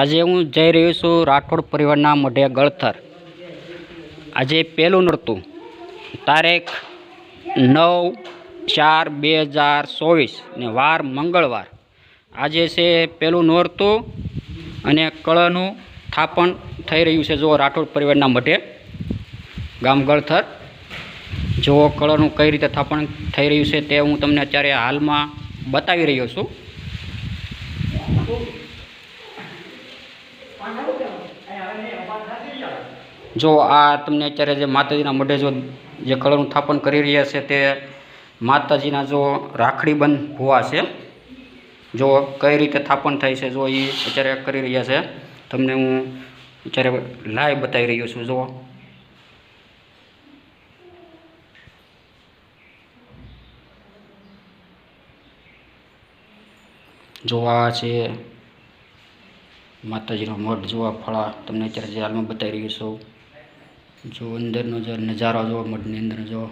આજે હું જઈ રહ્યો છું રાઠોડ પરિવારના મઢે ગળથર. આજે પહેલું નોરતું તારીખ નવ ચાર બે હજાર ચોવીસ ને વાર મંગળવાર. આજે છે પહેલું નોરતું અને કળનું થાપણ થઈ રહ્યું છે જો રાઠોડ પરિવારના મઢે. ગામ ગળથર. જો કળનું કઈ રીતે થાપણ થઈ રહ્યું છે તે હું તમને અત્યારે હાલમાં બતાવી રહ્યો છું. જો આ તમને અત્યારે જે માતાજીના મોઢે જો જે કળનું થાપણ કરી રહ્યા છે તે માતાજીના જો રાખડીબંધ ભૂવા છે, જો કઈ રીતે થાપણ થાય છે જો એ અત્યારે કરી રહ્યા છે, તમને હું અત્યારે લાઈવ બતાવી રહ્યો છું, જો. જો આ છે માતાજીનો મઢ જોવા ફળા તમને અત્યારે જે હાલમાં બતાવી રહ્યું છું. જો અંદરનો જો નજારો જો મઢની અંદર જો